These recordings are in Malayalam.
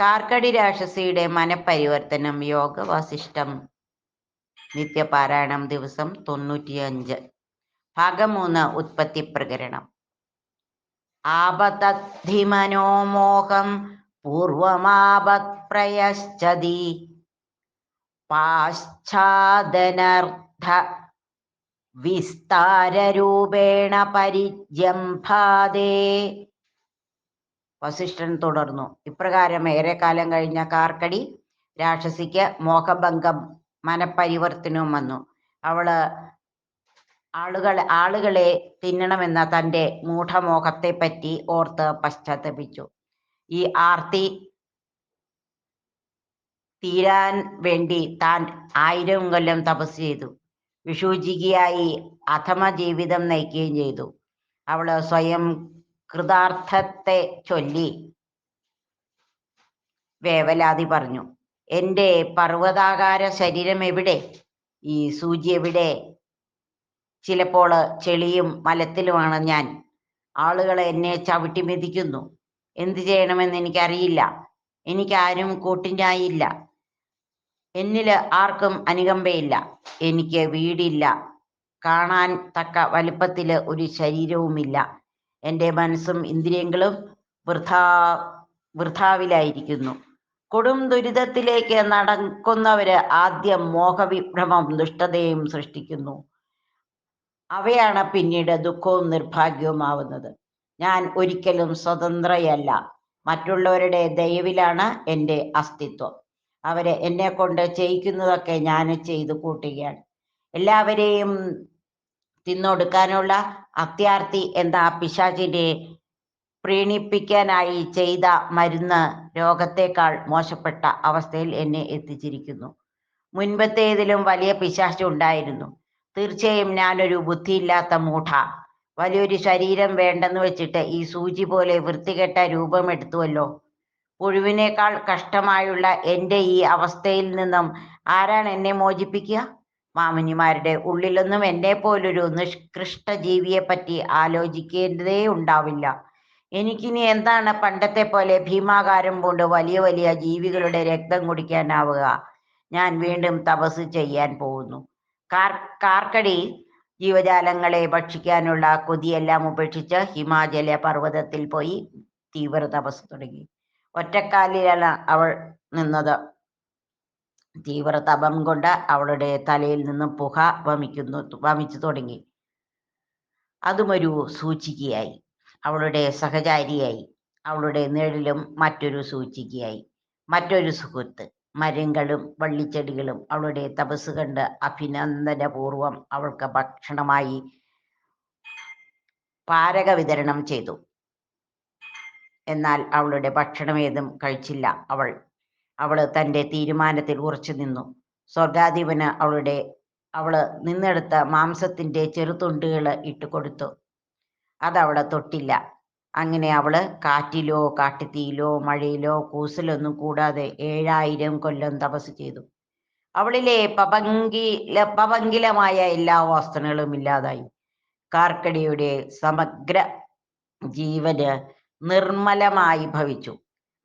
കാർക്കടി രാക്ഷസിയുടെ മനപരിവർത്തനം യോഗ വാസിഷ്ടം നിത്യപാരായണം ദിവസം തൊണ്ണൂറ്റിയഞ്ച്. ഭാഗം മൂന്ന് ഉത്പത്തി പ്രകരണം. ആപതദ്ധിമനോമോഹം പൂർവമാപത് പ്രയശ്ചതി വിസ്താരൂപേണ പരിജംഭാതേ വസിഷ്ഠൻ തുടർന്നു. ഇപ്രകാരം ഏറെക്കാലം കഴിഞ്ഞ കാർക്കടി രാക്ഷസിക്ക് മോഹഭംഗം മനപരിവർത്തനവും വന്നു. അവൾ ആളുകൾ ആളുകളെ തിന്നണമെന്ന തന്റെ മൂഢമോഹത്തെപ്പറ്റി ഓർത്ത് പശ്ചാത്തപിച്ചു. ഈ ആർത്തി തീരാൻ വേണ്ടി താൻ ആയിരം കൊല്ലം തപസ് ചെയ്തു. വിഷൂചികയായി അഥമ ജീവിതം നയിക്കുകയും ചെയ്തു. അവൾ സ്വയം കൃതാർത്ഥത്തെ ചൊല്ലി. വേവലാതി പറഞ്ഞു. എന്റെ പർവതാകാര ശരീരം എവിടെ? ഈ സൂചി എവിടെ? ചിലപ്പോൾ ചെളിയും മലത്തിലുമാണ് ഞാൻ. ആളുകൾ എന്നെ ചവിട്ടി മെതിക്കുന്നു. എന്ത് ചെയ്യണമെന്ന് എനിക്കറിയില്ല. എനിക്കാരും കൂട്ടിനായില്ല. എന്നിൽ ആർക്കും അനുകമ്പയില്ല. എനിക്ക് വീടില്ല. കാണാൻ തക്ക വലുപ്പത്തിൽ ഒരു ശരീരവുമില്ല. എന്റെ മനസ്സും ഇന്ദ്രിയങ്ങളും വൃഥാ വൃഥാവിലായിരിക്കുന്നു. കൊടും ദുരിതത്തിലേക്ക് നടക്കുന്നവര് ആദ്യം മോഹവിഭ്രമം ദുഷ്ടതയും സൃഷ്ടിക്കുന്നു. അവയാണ് പിന്നീട് ദുഃഖവും നിർഭാഗ്യവുമാവുന്നത്. ഞാൻ ഒരിക്കലും സ്വതന്ത്രയല്ല. മറ്റുള്ളവരുടെ ദയവിലാണ് എന്റെ അസ്തിത്വം. അവരെ എന്നെ കൊണ്ട് ചെയ്യിക്കുന്നതൊക്കെ ഞാൻ ചെയ്തു കൂട്ടുകയാണ്. എല്ലാവരെയും തിന്നൊടുക്കാനുള്ള അത്യാർത്തി എന്ന പിശാചിനെ പ്രീണിപ്പിക്കാനായി ചെയ്ത മരുന്ന് രോഗത്തെക്കാൾ മോശപ്പെട്ട അവസ്ഥയിൽ എന്നെ എത്തിച്ചിരിക്കുന്നു. മുൻപത്തേതിലും വലിയ പിശാച് ഉണ്ടായിരുന്നു. തീർച്ചയായും ഞാനൊരു ബുദ്ധിയില്ലാത്ത മൂഢ. വലിയൊരു ശരീരം വേണ്ടെന്ന് വെച്ചിട്ട് ഈ സൂചി പോലെ വൃത്തികെട്ട രൂപമെടുത്തുവല്ലോ പുഴുവിനേക്കാൾ കഷ്ടമായുള്ള എന്റെ ഈ അവസ്ഥയിൽ നിന്നും ആരാണ് എന്നെ മോചിപ്പിക്കുക? മാമുനിമാരുടെ ഉള്ളിലൊന്നും എന്നെ പോലൊരു നിഷ്കൃഷ്ട ജീവിയെ പറ്റി ആലോചിക്കേണ്ടതേ ഉണ്ടാവില്ല. എനിക്കിനി എന്താണ് പണ്ടത്തെ പോലെ ഭീമാകാരം കൊണ്ട് വലിയ വലിയ ജീവികളുടെ രക്തം കുടിക്കാനാവുക? ഞാൻ വീണ്ടും തപസ് ചെയ്യാൻ പോകുന്നു. കാർ കാർക്കടി ജീവജാലങ്ങളെ ഭക്ഷിക്കാനുള്ള കൊതിയെല്ലാം ഉപേക്ഷിച്ച് ഹിമാചല പർവതത്തിൽ പോയി തീവ്ര തപസ് തുടങ്ങി. ഒറ്റക്കാലിലാണ് അവൾ നിന്നത്. തീവ്ര തപം കൊണ്ട് അവളുടെ തലയിൽ നിന്നും പുക വമിക്കുന്നു വമിച്ചു തുടങ്ങി. അതുമൊരു സൂചികയായി. അവളുടെ സഹചാരിയായി. അവളുടെ നിഴലും മറ്റൊരു സൂചികയായി. മറ്റൊരു സുഹൃത്ത്. മരങ്ങളും വള്ളിച്ചെടികളും അവളുടെ തപസ് കണ്ട് അഭിനന്ദനപൂർവം അവൾക്ക് ഭക്ഷണമായി പാരക വിതരണം ചെയ്തു. എന്നാൽ അവളുടെ ഭക്ഷണമേതും കഴിച്ചില്ല. അവൾ അവൾ തന്റെ തീരുമാനത്തിൽ ഉറച്ചു നിന്നു. സ്വർഗാധിപന് അവളുടെ അവൾ നിന്നെടുത്ത മാംസത്തിന്റെ ചെറുതുണ്ടുകൾ ഇട്ടുകൊടുത്തു അതവളെ തൊട്ടില്ല. അങ്ങനെ അവൾ കാറ്റിലോ കാട്ടുതീയിലോ മഴയിലോ കൂസലൊന്നും കൂടാതെ ഏഴായിരം കൊല്ലം തപസ് ചെയ്തു. അവളിലെ പപങ്കില പപങ്കിലമായ എല്ലാ വാസനകളും ഇല്ലാതായി. കാർക്കടിയുടെ സമഗ്ര ജീവന് നിർമ്മലമായി ഭവിച്ചു.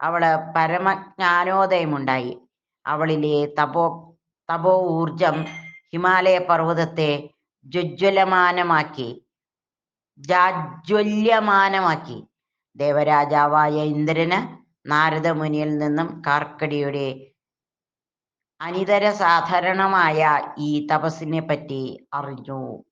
അവൾ പരമജ്ഞാനോദയമുണ്ടായി. അവളിലെ തപോ തപോ ഊർജം ഹിമാലയ പർവതത്തെ ജ്വജ്വലമാനമാക്കി. ജാജ്വല്യമാനമാക്കി. ദേവരാജാവായ ഇന്ദ്രന് നാരദമുനിയിൽ നിന്നും കാർക്കടിയുടെ അനിതര സാധാരണമായ ഈ തപസ്സിനെ പറ്റി അറിഞ്ഞു.